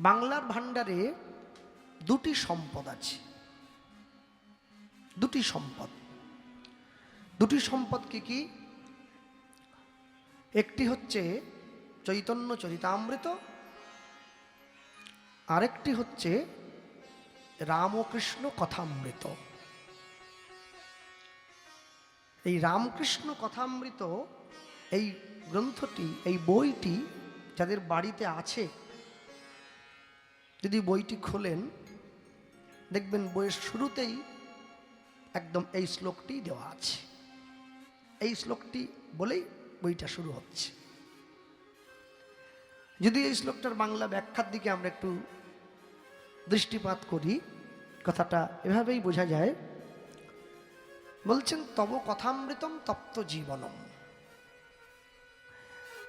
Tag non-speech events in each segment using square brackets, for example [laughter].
বাংলার ভাণ্ডারে দুটি সম্পদ আছে। দুটি সম্পদ। দুটি সম্পদ কি কি? একটি হচ্ছে চৈতন্য চরিতামৃত, আরেকটি হচ্ছে রামকৃষ্ণ কথামৃত। এই রামকৃষ্ণ কথামৃত এই গ্রন্থটি, এই বইটি যাদের বাড়িতে আছে যদি বইটি খোলেন, দেখবেন বইয়ের শুরুতেই একদম এই শ্লোকটি দেওয়া আছে। এই শ্লোকটি বলেই বইটা শুরু হচ্ছে। যদি এই শ্লোকটার বাংলা ব্যাখ্যার দিকে আমরা একটু দৃষ্টিপাত করি, কথাটা এভাবেই বোঝা যায়। বলছেন, তব কথামৃতম তপ্ত জীবনম।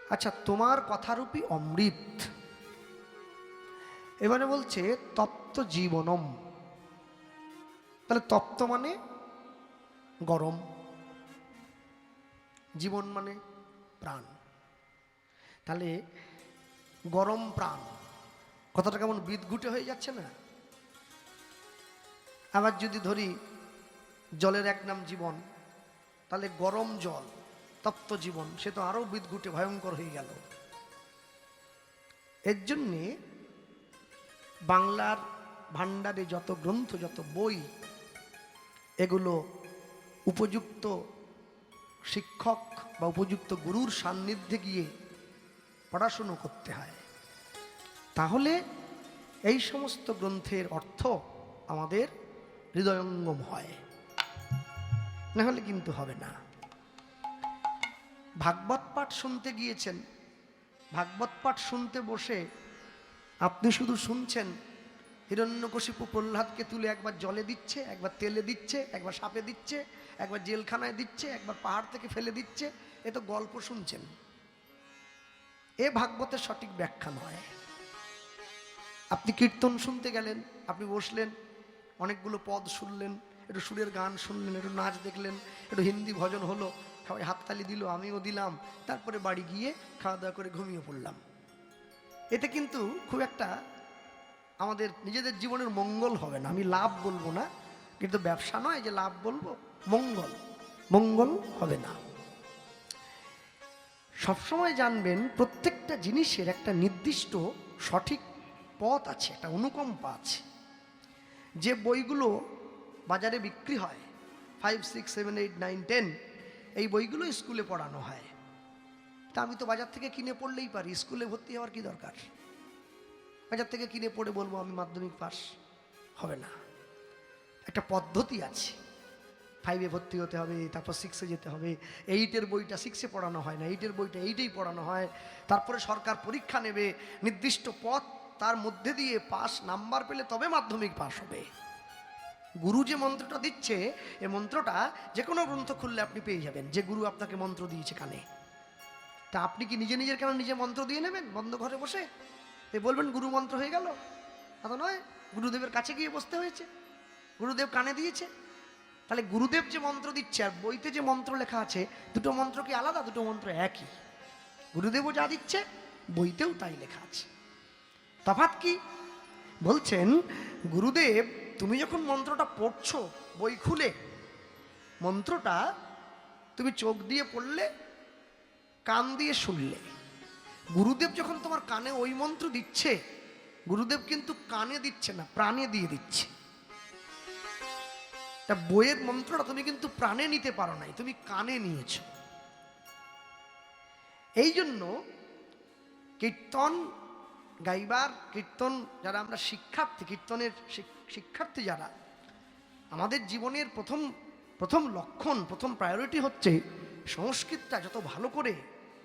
আচ্ছা তোমার কথারূপী অমৃত এবারে বলছে তপ্ত জীবনম। তাহলে তপ্ত মানে গরম। জীবন মানে প্রাণ। তাহলে গরম প্রাণ। কথাটা কেমন বিদঘুটে হয়ে যাচ্ছে না? আবার যদি ধরি জলের এক নাম জীবন, তাহলে গরম জল, তপ্ত জীবন, সে তো আরও বিদঘুটে ভয়ঙ্কর হয়ে গেল। এর জন্যে বাংলার ভাণ্ডারে যত গ্রন্থ, যত বই, এগুলো উপযুক্ত শিক্ষক বা উপযুক্ত গুরুর সান্নিধ্যে গিয়ে পড়াশুনো করতে হয়। তাহলে এই সমস্ত গ্রন্থের অর্থ আমাদের হৃদয়ঙ্গম হয়। না হলে কিন্তু হবে না। ভাগবত পাঠ শুনতে গিয়েছেন। ভাগবত পাঠ শুনতে বসে আপনি শুধু শুনছেন। হিরণ্যকশিপু প্রহ্লাদকে তুলে একবার জলে দিচ্ছে, একবার তেলে দিচ্ছে, একবার সাপে দিচ্ছে, একবার জেলখানায় দিচ্ছে, একবার পাহাড় থেকে ফেলে দিচ্ছে। এ তো গল্প শুনছেন। এ ভাগবতের সঠিক ব্যাখ্যা নয়। আপনি কীর্তন শুনতে গেলেন, আপনি বসলেন, অনেকগুলো পদ শুনলেন, একটু সুরের গান শুনলেন, একটু নাচ দেখলেন, একটু হিন্দি ভজন হলো, সবাই হাততালি দিল, আমিও দিলাম, তারপরে বাড়ি গিয়ে খাওয়া দাওয়া করে ঘুমিয়ে পড়লাম। এতে কিন্তু খুব একটা আমাদের নিজেদের জীবনের মঙ্গল হবে না। আমি লাভ বলব না, কিন্তু ব্যবসা নয় যে লাভ বলব, মঙ্গল। মঙ্গল হবে না। সবসময় জানবেন প্রত্যেকটা জিনিসের একটা নির্দিষ্ট সঠিক পথ আছে, একটা অনুকম্পা আছে। যে বইগুলো বাজারে বিক্রি হয় five six seven eight nine ten এই বইগুলো স্কুলে পড়ানো হয়। তা আমি তো বাজার থেকে কিনে পড়লেই পারি, স্কুলে ভর্তি হওয়ার কি দরকার? বাজার থেকে কিনে পড়ে বলব আমি মাধ্যমিক পাস হবে না। একটা পদ্ধতি আছে ফাইভে ভর্তি হতে হবে, তারপর সিক্সে যেতে হবে এইটের বইটা সিক্সে পড়ানো হয় না এইটের বইটা এইটেই পড়ানো হয়, তারপরে সরকার পরীক্ষা নেবে, নির্দিষ্ট পথ তার মধ্যে দিয়ে পাস নাম্বার পেলে তবে মাধ্যমিক পাস হবে। গুরু যে মন্ত্রটা দিচ্ছে, এ মন্ত্রটা যে কোনো গ্রন্থ খুললে আপনি পেয়ে যাবেন, যে গুরু আপনাকে মন্ত্র দিয়েছে কানে। তা আপনি কি নিজে নিজের কেন নিজে মন্ত্র দিয়ে নেবেন? বন্ধ ঘরে বসে? এ বলবেন, গুরু মন্ত্র হয়ে গেল। তা নয়, গুরুদেবের কাছে গিয়ে বসতে হয়েছে। গুরুদেব কানে দিয়েছে। তাহলে গুরুদেব যে মন্ত্র দিচ্ছে আর বইতে যে মন্ত্র লেখা আছে, দুটো মন্ত্র কি আলাদা, দুটো মন্ত্র একই? গুরুদেবও যা দিচ্ছে, বইতেও তাই লেখা আছে। তফাৎ কি? বলছেন, গুরুদেব, তুমি যখন মন্ত্রটা পড়ছো, বই খুলে, মন্ত্রটা তুমি চোখ দিয়ে পড়লে কান দিয়ে শুনলে। গুরুদেব যখন তোমার কানে ওই মন্ত্র দিচ্ছে, গুরুদেব কিন্তু কানে দিচ্ছে না, প্রাণে দিয়ে দিচ্ছে। তা বইয়ের মন্ত্রটা তুমি কিন্তু প্রাণে নিতে পারো নাই, তুমি কানে নিয়েছ। এই জন্য কীর্তন গাইবার, কীর্তন যারা আমরা শিক্ষার্থী, কীর্তনের শিক্ষার্থী যারা, আমাদের জীবনের প্রথম প্রথম লক্ষণ, প্রথম প্রায়োরিটি হচ্ছে সংস্কৃতটা যত ভালো করে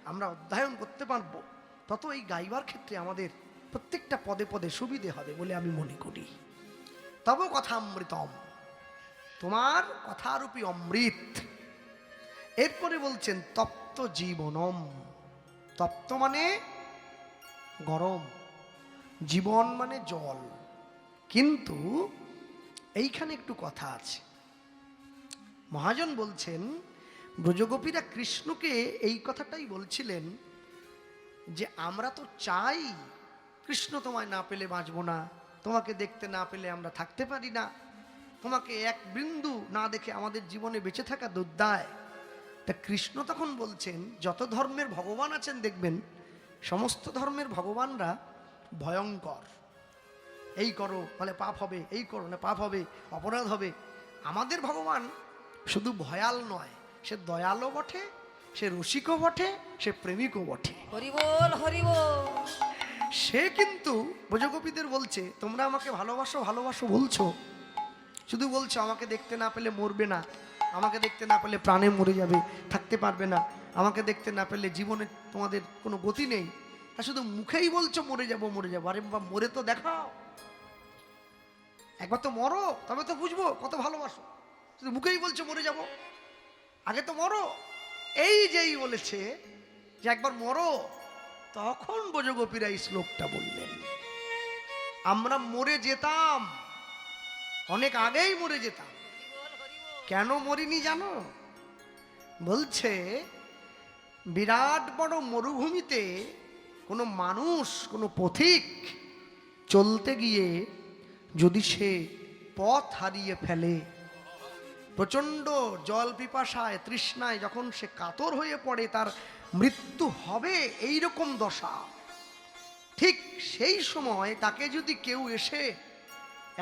আমরা অধ্যয়ন করতে পারব, তত এই গাইবার ক্ষেত্রে আমাদের প্রত্যেকটা পদে পদে সুবিধে হবে বলে আমি মনে করি। তব কথা অমৃতম। তোমার কথারূপী অমৃত। এরপরে বলছেন তপ্ত জীবনম। তপ্ত মানে গরম, জীবন মানে জল। কিন্তু এইখানে একটু কথা আছে। মহাজন বলছেন ব্রজগোপীরা কৃষ্ণকে এই কথাটাই বলছিলেন যে, আমরা তো চাই কৃষ্ণ তোমায় না পেলে বাঁচবো না, তোমাকে দেখতে না পেলে আমরা থাকতে পারি না, তোমাকে এক বিন্দু না দেখে আমাদের জীবনে বেঁচে থাকা দুর্দায়। তা কৃষ্ণ তখন বলছেন, যত ধর্মের ভগবান আছেন দেখবেন, সমস্ত ধর্মের ভগবানরা ভয়ঙ্কর। এই করো বলে পাপ হবে, এই করো না পাপ হবে, অপরাধ হবে। আমাদের ভগবান শুধু ভয়াল নয় সে দয়ালও বটে সে রসিকও বটে সে প্রেমিকও বটে। হরি বল সে কিন্তু ব্রজগোপীদের বলছে তোমরা আমাকে ভালোবাসো ভালোবাসো বলছো। শুধু বলছো আমাকে দেখতে না পেলে মরবে না। আমাকে দেখতে না পেলে প্রাণে মরে যাবে থাকতে পারবে না। আমাকে দেখতে না পেলে জীবনে তোমাদের কোনো গতি নেই। তা শুধু মুখেই বলছো মরে যাব মরে যাব। আরে বা মরে তো দেখাও। একবার তো মরো তবে তো বুঝব কত ভালোবাসো। শুধু মুখেই বলছো মরে যাব। আগে তো মরো। এই যেই বলেছে যে একবার মরো, তখন ব্রজগোপীরা এই শ্লোকটা বললেন। আমরা মরে যেতাম, অনেক আগেই মরে যেতাম। কেন মরিনি জানো? বলছে, বিরাট বড় মরুভূমিতে কোনো মানুষ, কোনো পথিক চলতে গিয়ে যদি সে পথ হারিয়ে ফেলে প্রচণ্ড জল পিপাসায়, তৃষ্ণায় যখন সে কাতর হয়ে পড়ে, তার মৃত্যু হবে এই রকম দশা। ঠিক সেই সময় তাকে যদি কেউ এসে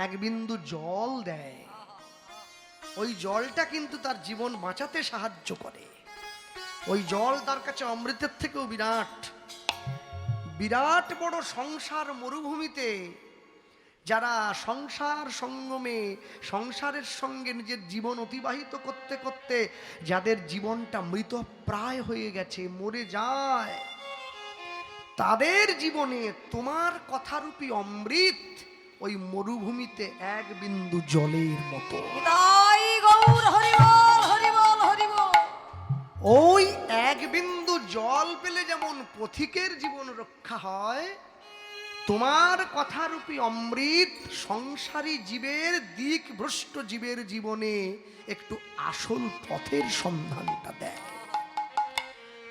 এক বিন্দু জল দেয়, ওই জলটা কিন্তু তার জীবন বাঁচাতে সাহায্য করে। ওই জল তার কাছে অমৃতের থেকেও বিরাট। বিরাট বড় সংসার মরুভূমিতে যারা সংসার সঙ্গমে সংসারের সঙ্গে নিজের জীবন অতিবাহিত করতে করতে যাদের জীবনটা মৃত প্রায় হয়ে গেছে মরে যায় তাদের জীবনে তোমার কথারূপী অমৃত ওই মরুভূমিতে এক বিন্দু জলের মতো। ওই এক বিন্দু জল পেলে যেমন পথিকের জীবন রক্ষা হয় তোমার কথারূপী অমৃত সংসারী জীবের দিক ভ্রষ্ট জীবের জীবনে একটু আসল পথের সন্ধানটা দেয়।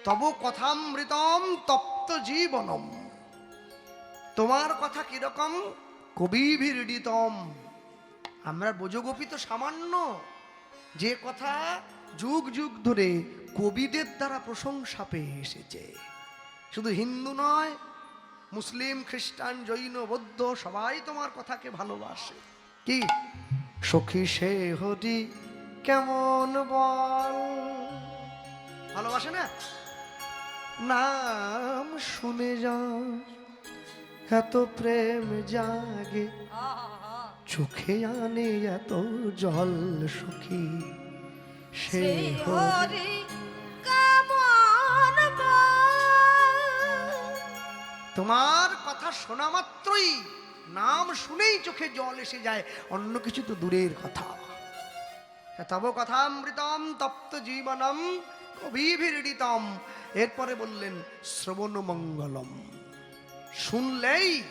তব কথামৃতম তপ্ত জীবনম। তোমার কথা কীরকম? কবিভিড়িতম। আমরা বোঝগোপী তো সামান্য। যে কথা যুগ যুগ ধরে কবিদের দ্বারা প্রশংসা পেয়ে এসেছে। শুধু হিন্দু নয় মুসলিম খ্রিস্টান জৈন বৌদ্ধ সবাই তোমার কথাকে ভালোবাসে। কি? সখী সে হরি কেমন বল? ভালোবাসে না? নাম শুনে যা এত প্রেম জাগে। চোখে আনে এত জল সুখী সে হরি তোমার কথা শোনা মাত্রই নাম শুনেই চোখে জল এসে যায়, অন্য কিছু তো দূরের কথা। তব কথামৃতম তপ্ত জীবনম কবিভিড়িতম এরপরে বললেন, শ্রবণ মঙ্গলম। শুনলেই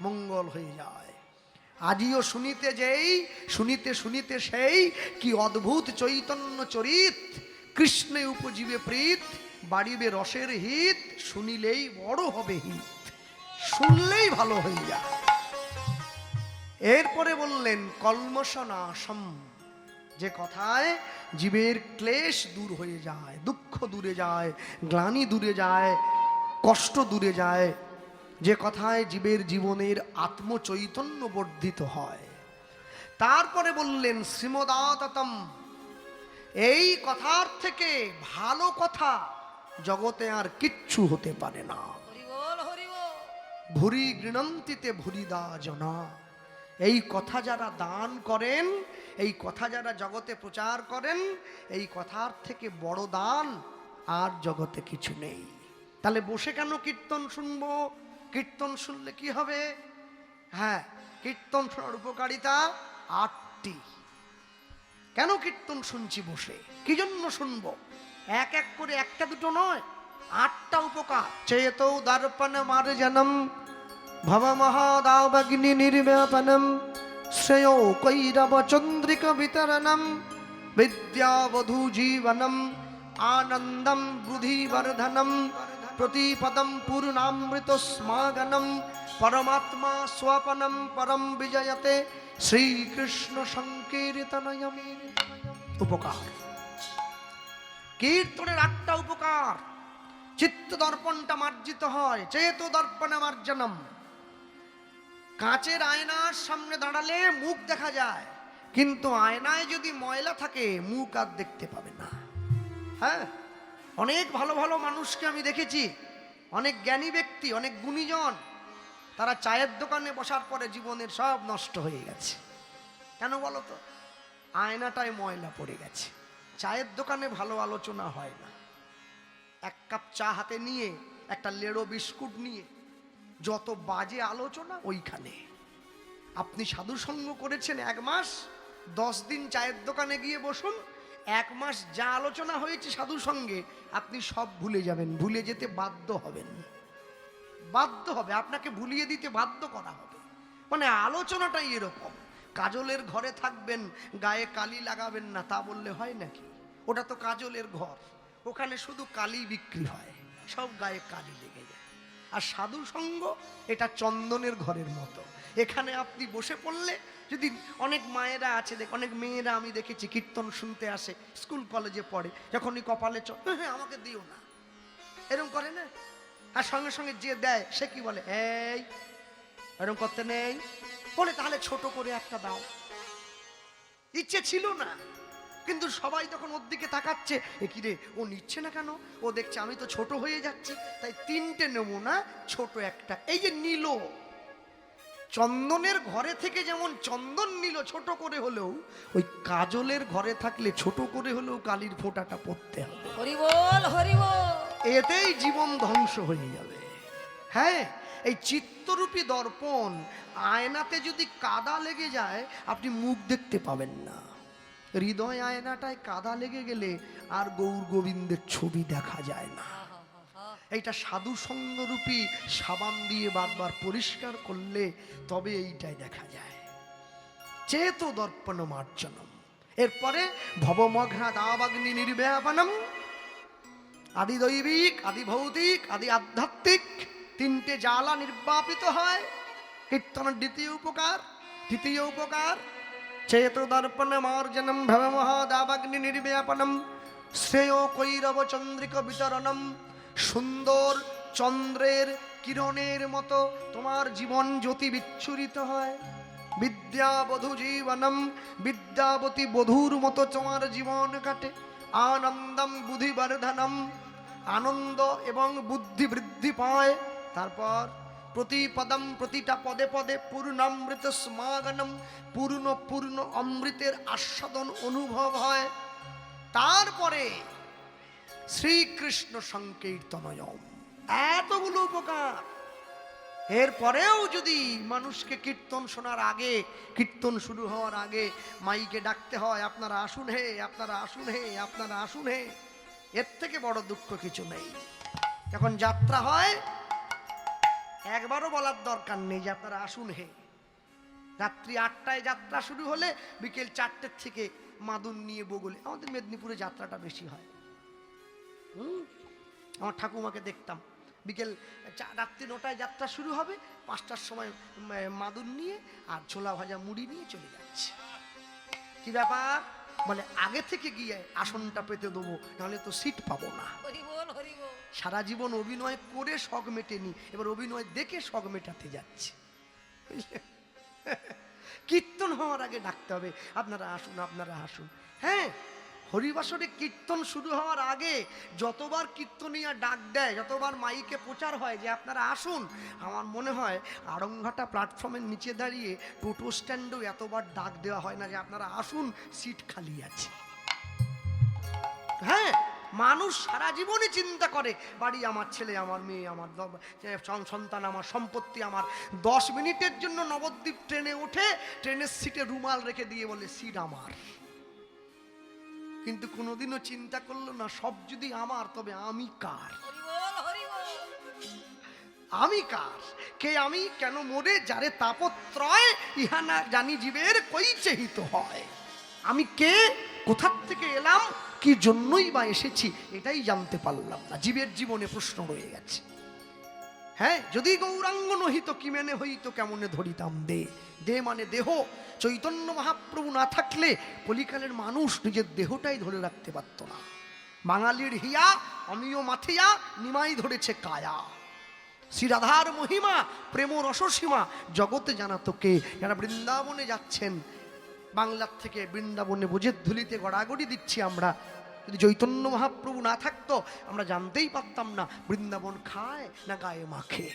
মঙ্গল হয়ে যায়। আজিও শুনিতে যেই, শুনিতে শুনিতে সেই, কি অদ্ভুত চৈতন্য চরিত কৃষ্ণে উপজীবে প্রীত। বাড়িবে রসের হিত, শুনিলেই বড় হবে হিত, শুনলেই ভালো যায় এরপরে বললেন কলমশনাশম যে কথায় জীবের ক্লেশ দূর হয়ে যায়, দুঃখ দূরে যায়, গ্লানি দূরে যায়, কষ্ট দূরে যায়, যে কথায় জীবের জীবনের আত্মচৈতন্য বর্ধিত হয়। তারপরে বললেন, শ্রীমদাততম, এই কথার থেকে ভালো কথা জগতে আর কিচ্ছু হতে পারে না। ভুরি গৃণন্তিতে ভুরিদা জনা এই কথা যারা দান করেন এই কথা যারা জগতে প্রচার করেন এই কথার থেকে বড় দান আর জগতে কিছু নেই। তাহলে বসে কেন কীর্তন শুনব? কীর্তন শুনলে কি হবে? হ্যাঁ কীর্তন শোনার উপকারিতা আটটি। কেন কীর্তন শুনছি বসে? কি জন্য শুনব? এক এক করে একটা দুটো নয় আটটা উপকার। চেতো দর্পণ মার্জনম ভব মহাদাবগ্নি নির্ব্যাপনম শ্রেয় কৈরব চন্দ্রিক বিতরণম বিদ্যাবধূ জীবনম আনন্দম বুধিবর্ধনম প্রতিপদম পূর্ণামৃত স্মাগনম পরমাত্মা স্বপনম পরম বিজয়তে শ্রীকৃষ্ণ সংকীর্তনয়ম। উপকার। কীর্তনের আটটা উপকার। চিত্ত দর্পণটা মার্জিত হয় চেত দর্পণ মার্জনম। কাঁচের আয়নার সামনে দাঁড়ালে মুখ দেখা যায়, কিন্তু আয়নায় যদি ময়লা থাকে, মুখ আর দেখতে পাবে না। হ্যাঁ? অনেক ভালো ভালো মানুষকে আমি দেখেছি, অনেক জ্ঞানী ব্যক্তি, অনেক গুণীজন, তারা চায়ের দোকানে বসার পরে জীবনের সব নষ্ট হয়ে গেছে। কেন বলো তো? আয়নাটায় ময়লা পড়ে গেছে। চায়ের দোকানে ভালো আলোচনা হয় না। এক কাপ চা হাতে নিয়ে, একটা লেড়ো বিস্কুট নিয়ে, যত বাজে আলোচনা ওইখানে। আপনি সাধু সঙ্গ করেছেন এক মাস, দশ দিন চায়ের দোকানে গিয়ে বসুন, এক মাস যা আলোচনা হয়েছে সাধু সঙ্গে, আপনি সব ভুলে যাবেন, ভুলে যেতে বাধ্য হবেন। বাধ্য হবে, আপনাকে ভুলিয়ে দিতে বাধ্য করা হবে। মানে আলোচনাটাই এরকম। কাজলের ঘরে থাকবেন, গায়ে কালি লাগাবেন না, তা বললে হয় নাকি? ওটা তো কাজলের ঘর। ওখানে শুধু কালি বিক্রি হয়, সব গায়ে কালি লেগে যায়। আর সাধু সঙ্গ, এটা চন্দনের ঘরের মতো। এখানে আপনি বসে পড়লে, যদি অনেক মায়েরা আছে, দেখ, অনেক মেয়েরা আমি দেখেছি, কীর্তন শুনতে আসে, স্কুল কলেজে পড়ে, যখনই কপালে চ হ্যাঁ আমাকে দিও না। এরকম করে না? আর সঙ্গে সঙ্গে যে দেয়, সে কি বলে? এই এরকম করতে নেই। বলে, তাহলে ছোট করে একটা দাও। ইচ্ছে ছিল না। কিন্তু সবাই তখন ওর দিকে তাকাচ্ছে এ কি রে ও নিচ্ছে না কেন? ও দেখছে আমি তো ছোট হয়ে যাচ্ছি তাই তিনটে নেব না ছোট একটা। এই যে নিল। চন্দনের ঘরে থেকে যেমন চন্দন নিল ছোট করে হলেও ওই কাজলের ঘরে থাকলে ছোট করে হলেও কালির ফোঁটাটা পড়তে হবে। এতেই জীবন ধ্বংস হয়ে যাবে। হ্যাঁ এই চিত্তরূপী দর্পণ আয়নাতে যদি কাদা লেগে যায় আপনি মুখ দেখতে পাবেন না। হৃদয় আয়নাটায় কাদা লেগে গেলে আর গৌর গোবিন্দের ছবি দেখা যায় না। এইটা সাধু সঙ্গরূপী সাবান দিয়ে বারবার পরিষ্কার করলে তবে এইটাই দেখা যায়। চেত দর্পণ মার্জনম এরপরে ভবমঘ্না দাবাগ্নি নির্ব্যাপনম। আদি দৈবিক, আদি ভৌতিক, আদি আধ্যাত্মিক তিনটে জ্বালা নির্বাপিত হয়। কীর্তনের দ্বিতীয় উপকার, তৃতীয় উপকার মহাদাবাগ্নি নির্ব্যাপনম শ্রেয় কৈরব চন্দ্রিক বিতরণম সুন্দর চন্দ্রের কিরণের মতো তোমার জীবন জ্যোতি বিচ্ছুরিত হয়। বিদ্যাবধূ জীবনম, বিদ্যাবতী বধুর মতো তোমার জীবন কাটে। আনন্দম বুদ্ধিবর্ধনম, আনন্দ এবং বুদ্ধি বৃদ্ধি পায়। তারপর প্রতি পদম প্রতিটা পদে পদে পূর্ণামৃত সমাগনম, পূর্ণ পূর্ণ অমৃতের আস্বাদন অনুভব হয়। তারপরে শ্রীকৃষ্ণ সংকীর্তনয়ম। এতগুলো উপকার। এরপরেও যদি মানুষকে কীর্তন শোনার আগে, কীর্তন শুরু হওয়ার আগে মাইকে ডাকতে হয়, আপনারা আসুন হে, আপনারা আসুন হে, আপনারা আসুন হে। এর থেকে বড় দুঃখ কিছু নেই। যখন যাত্রা হয় একবারও বলার দরকার নেই যে আপনারা আসুন হে। রাত্রি আটটায় যাত্রা শুরু হলে বিকেল চারটের থেকে মাদুন নিয়ে বগলে। আমাদের মেদিনীপুরে যাত্রাটা বেশি হয়। হুম? আমার ঠাকুমাকে দেখতাম। বিকেল রাত্রি নটায় যাত্রা শুরু হবে, পাঁচটার সময় মাদুর নিয়ে আর ছোলা ভাজা মুড়ি নিয়ে চলে যাচ্ছে। কি ব্যাপার? বলে আগে থেকে গিয়ে আসনটা পেতে দেবো নাহলে তো সিট পাবো না। সারা জীবন অভিনয় করে শখ মেটেনি এবার অভিনয় দেখে শখ মেটাতে যাচ্ছে। [laughs] কীর্তন হওয়ার আগে ডাকতে হবে আপনারা আসুন আপনারা আসুন। হ্যাঁ হরিবাসরে কীর্তন শুরু হওয়ার আগে যতবার কীর্তনিয়া ডাক দেয়, যতবার মাইকে প্রচার হয় যে আপনারা আসুন, আমার মনে হয় আড়ংঘাটা প্ল্যাটফর্মের নিচে দাঁড়িয়ে টোটো স্ট্যান্ডেও এতবার ডাক দেওয়া হয় না যে আপনারা আসুন, সিট খালি আছে। হ্যাঁ মানুষ সারা জীবনই চিন্তা করে, বাড়ি আমার ছেলে, আমার মেয়ে, আমার সন্তান, আমার সম্পত্তি, আমার দশ মিনিটের জন্য নবদ্বীপ ট্রেনে ওঠে ট্রেনের সিটে রুমাল রেখে দিয়ে বলে, সিট আমার। কিন্তু কোনোদিনও চিন্তা করল না সব যদি আমার তবে আমি কার? আমি কার? কে আমি? কেন মোরে? যারে তাপত্রয় ইহা না জানি জীবের কই চেহিত হয়। আমি কে? কোথার থেকে এলাম? কি জন্যই বা এসেছি? এটাই জানতে পারলাম না। জীবের জীবনে প্রশ্ন রয়ে গেছে। হ্যাঁ যদি গৌরাঙ্গ নহিত কি মেনে হইত কেমনে ধরিতাম দে? দে মানে দেহ। চৈতন্য মহাপ্রভু না থাকলে কলিকালের মানুষ নিজের দেহটাই ধরে রাখতে পারত না। বাঙালির হিয়া, অমিয় মাথিয়া, নিমাই ধরেছে কায়া। শ্রী রাধার মহিমা প্রেম রসসীমা জগতে জানা তোকে। যারা বৃন্দাবনে যাচ্ছেন, বাংলার থেকে বৃন্দাবনে বোঝের ধুলিতে গড়াগড়ি দিচ্ছি আমরা। যদি চৈতন্য মহাপ্রভু না থাকতো, আমরা জানতেই পারতাম না, বৃন্দাবন খায় না গায়ে মাখে।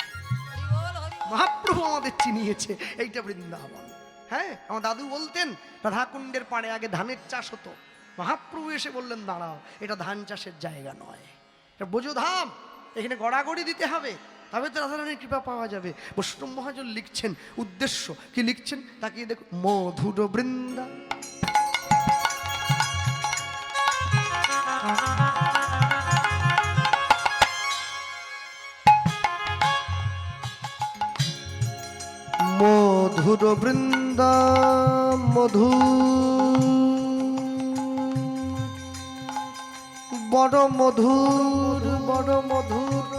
মহাপ্রভু আমাদের চিনিয়েছে, এইটা বৃন্দাবন। হ্যাঁ আমার দাদু বলতেন, রাধাকুণ্ডের পাড়ে আগে ধানের চাষ হতো। মহাপ্রভু এসে বললেন, দাঁড়াও, এটা ধান চাষের জায়গা নয়। এটা বোঝো ধাম, এখানে গড়াগড়ি দিতে হবে, তবে তো রাধারানীর কৃপা পাওয়া যাবে। বৈষ্ণব মহাজন লিখছেন উদ্দেশ্য। কি লিখছেন? তাকিয়ে দেখ মধুর বৃন্দা। মধুর বৃন্দ মধু বড় মধুর বড় মধুর।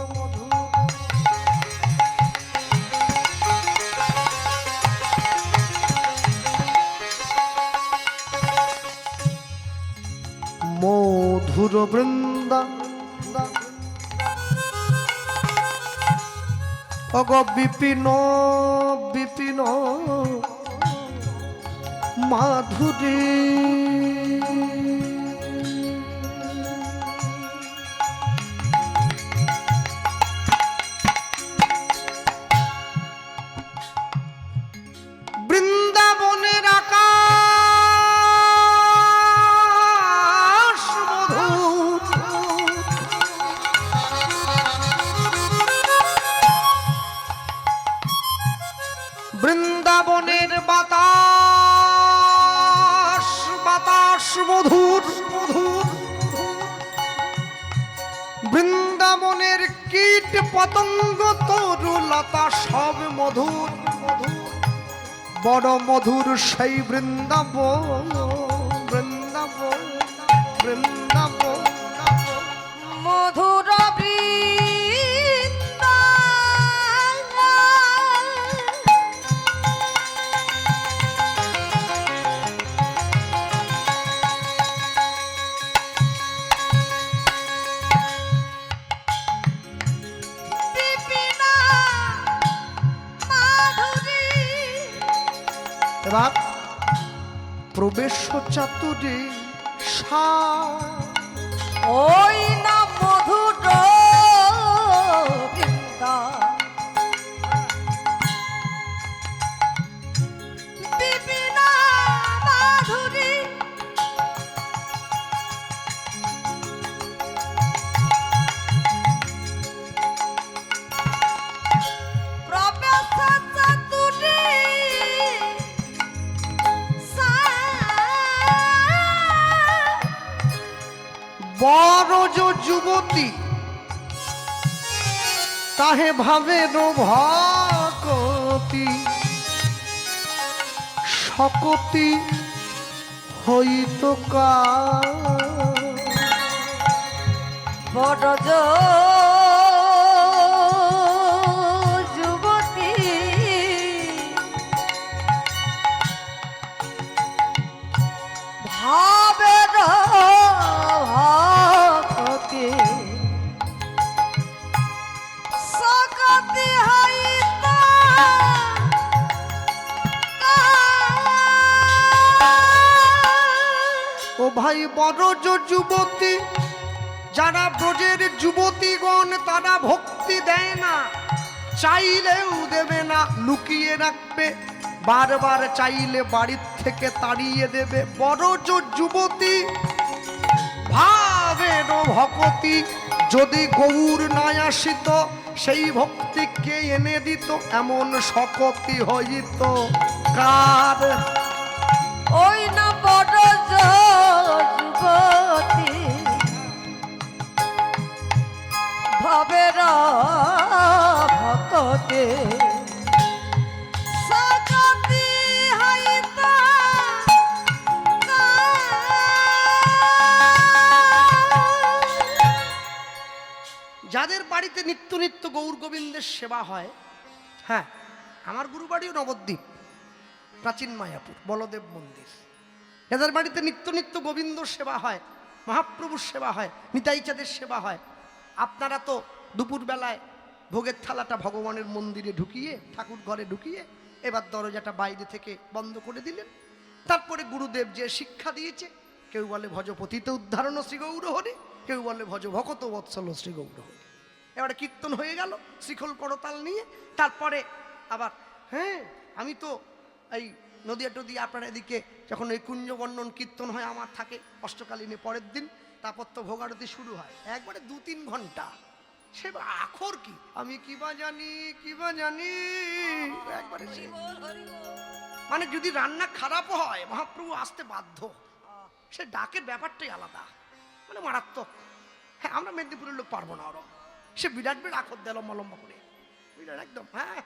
মধুর বৃন্দা অগ বিপিন বিপিন মাধুরী। মধুর বৃন্দাবনের কীট পতঙ্গ তরু লতা সব মধুর মধুর। বড় মধুর সেই বৃন্দাবন বৃন্দাবন বৃন্দাবন। মধুর এবার প্রবেশ চাতুরে সা ওই না যো যুবতী তাহে ভাবে ভকতি সকতি হইত কা বড় ও ভাই বড় যুবতী, যারা ব্রজের যুবতীগণ তারা ভক্তি দেয় না, চাইলেও দেবে না, লুকিয়ে রাখবে, বারবার চাইলে বাড়ির থেকে তাড়িয়ে দেবে। বড় যুবতী, ভাবের ভকতি, যদি গৌর না আসিত সেই ভক্তিকে এনে দিত? এমন শকতি হইত। কার? ওই না ভবের ভকতে। যাদের বাড়িতে নিত্য নিত্য গৌর গোবিন্দের সেবা হয় হ্যাঁ আমার গুরু বাড়িও নবদ্বীপ, প্রাচীন মায়াপুর, বলদেব মন্দির। যাদের বাড়িতে নিত্য নিত্য গোবিন্দ সেবা হয়, মহাপ্রভুর সেবা হয় নিতাইচাঁদের সেবা হয় আপনারা তো দুপুরবেলায় ভোগের থালাটা ভগবানের মন্দিরে ঢুকিয়ে, ঠাকুর ঘরে ঢুকিয়ে, এবার দরজাটা বাইরে থেকে বন্ধ করে দিলেন। তারপরে গুরুদেব যে শিক্ষা দিয়েছে, কেউ বলে ভজ পতিত উদ্ধারণ শ্রী গৌর হরি কেউ বলে ভজ ভকত বৎসল শ্রী গৌর হরি এবারে কীর্তন হয়ে গেল, শিখল করতাল নিয়ে, তারপরে আবার হ্যাঁ আমি তো এই নদিয়া টদিয়া আপনার এদিকে যখন এই কুঞ্জবর্ণন কীর্তন হয়, আমার থাকে অষ্টকালীনে পরের দিন তারপর তো শুরু হয়। একবারে দু তিন ঘণ্টা। সে আখর কি? আমি কি বা জানি, কি বা জানি। একবারে মানে যদি রান্না খারাপ হয়, মহাপ্রভু আসতে বাধ্য। সে ডাকের ব্যাপারটাই আলাদা। মানে মারাত্মক। হ্যাঁ আমরা মেদিনীপুরের লোক পারব না ওরকম সে বিরাট বিরাট আখর দিল লম্বা করে। বিরাট একদম? হ্যাঁ।